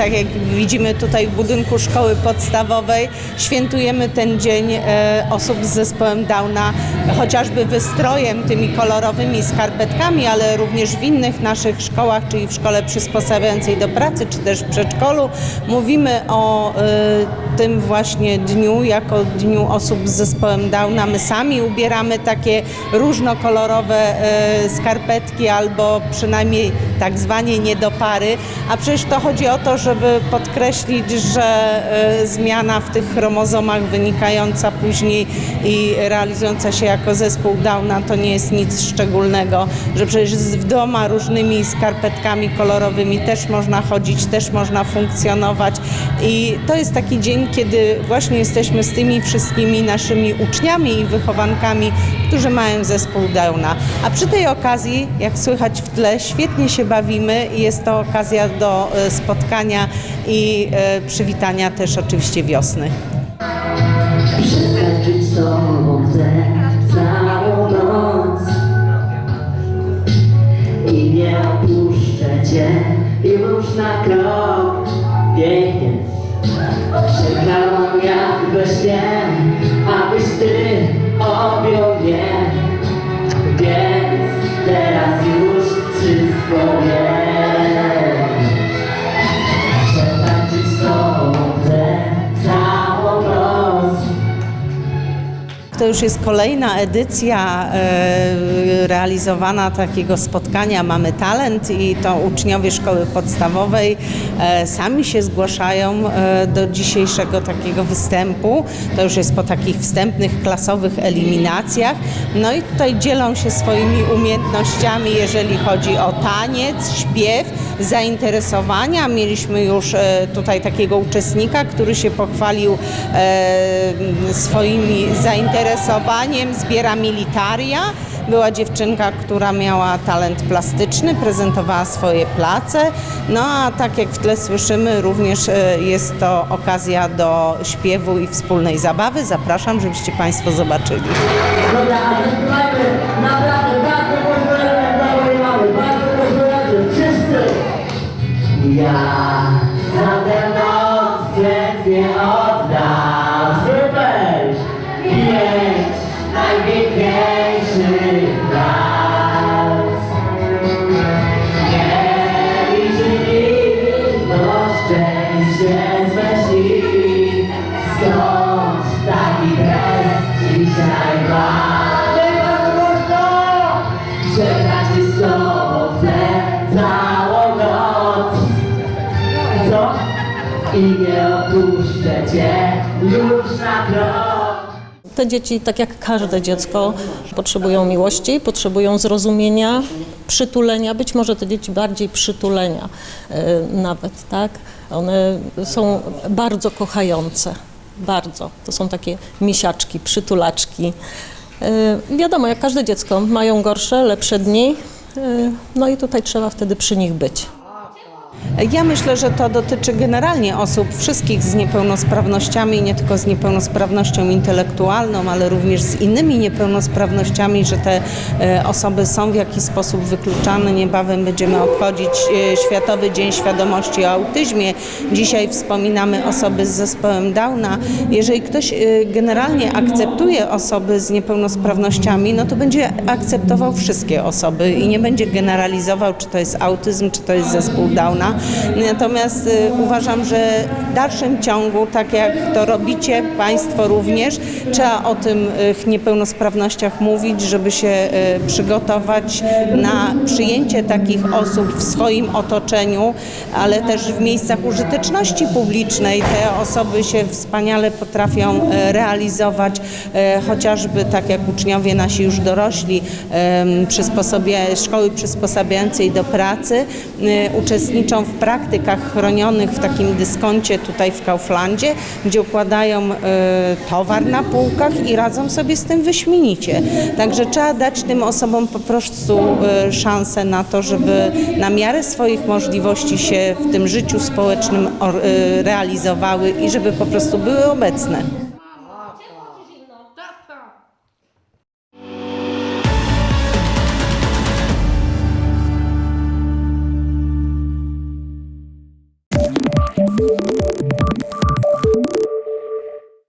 tak jak widzimy tutaj w budynku szkoły podstawowej, świętujemy ten dzień e, osób z zespołem Downa, chociażby wystrojem, tymi kolorowymi skarpetkami, ale również w innych naszych szkołach, czyli w szkole przysposabiającej do pracy, czy też w przedszkolu. Mówimy o e, tym właśnie dniu, jako dniu osób z zespołem Downa. My sami ubieramy takie różnokolorowe e, skarpetki albo przynajmniej tak zwanie niedopary, a przecież to chodzi o to, żeby podkreślić, że e, zmiana w tych chromozomach wynikająca później i realizująca się jako zespół Downa to nie jest nic szczególnego, że przecież w doma różnymi skarpetkami kolorowymi też można chodzić, też można funkcjonować i to jest taki dzień, kiedy właśnie jesteśmy z tymi wszystkimi naszymi uczniami i wychowankami, którzy mają zespół Downa. A przy tej okazji, jak słychać w tle, świetnie się bawimy i jest to okazja do e, spotkania i e, przywitania też oczywiście wiosny. Przetańczyć śnie Abyś ty objął mnie. Więc teraz już wszystko wiem. Przetańczyć z tobą chcę całą noc. To już jest kolejna edycja e, realizowana takiego spotkania Mamy Talent i to uczniowie szkoły podstawowej e, sami się zgłaszają e, do dzisiejszego takiego występu. To już jest po takich wstępnych klasowych eliminacjach. No i tutaj dzielą się swoimi umiejętnościami, jeżeli chodzi o taniec, śpiew, zainteresowania. Mieliśmy już e, tutaj takiego uczestnika, który się pochwalił swoimi zainteresowaniem, zbiera militaria. Była dziewczynka, która miała talent plastyczny, prezentowała swoje place. No a tak jak w tle słyszymy, również e, jest to okazja do śpiewu i wspólnej zabawy. Zapraszam, żebyście Państwo zobaczyli. Dobra, najpiękniejszych lat Nie liczy bo szczęście zmyśli Skąd taki gest dzisiaj całą noc Co? I nie opuszczę cię już na krok Te dzieci, tak jak każde dziecko, potrzebują miłości, potrzebują zrozumienia, przytulenia, być może te dzieci bardziej przytulenia e, nawet, tak? One są bardzo kochające, bardzo. To są takie misiaczki, przytulaczki. E, Wiadomo, jak każde dziecko, mają gorsze, lepsze dni, e, no i tutaj trzeba wtedy przy nich być. Ja myślę, że to dotyczy generalnie osób wszystkich z niepełnosprawnościami, nie tylko z niepełnosprawnością intelektualną, ale również z innymi niepełnosprawnościami, że te e, osoby są w jakiś sposób wykluczane. Niebawem będziemy obchodzić e, Światowy Dzień Świadomości o Autyzmie. Dzisiaj wspominamy osoby z zespołem Downa. Jeżeli ktoś e, generalnie akceptuje osoby z niepełnosprawnościami, no to będzie akceptował wszystkie osoby i nie będzie generalizował, czy to jest autyzm, czy to jest zespół Downa. Natomiast y, uważam, że w dalszym ciągu, tak jak to robicie Państwo również, trzeba o tych niepełnosprawnościach mówić, żeby się y, przygotować na przyjęcie takich osób w swoim otoczeniu, ale też w miejscach użyteczności publicznej. Te osoby się wspaniale potrafią y, realizować, y, chociażby tak jak uczniowie nasi już dorośli, przysposobia, szkoły przysposabiającej do pracy, y, w praktykach chronionych w takim dyskoncie tutaj w Kauflandzie, gdzie układają y, towar na półkach i radzą sobie z tym wyśmienicie. Także trzeba dać tym osobom po prostu y, szansę na to, żeby na miarę swoich możliwości się w tym życiu społecznym or- y, realizowały i żeby po prostu były obecne.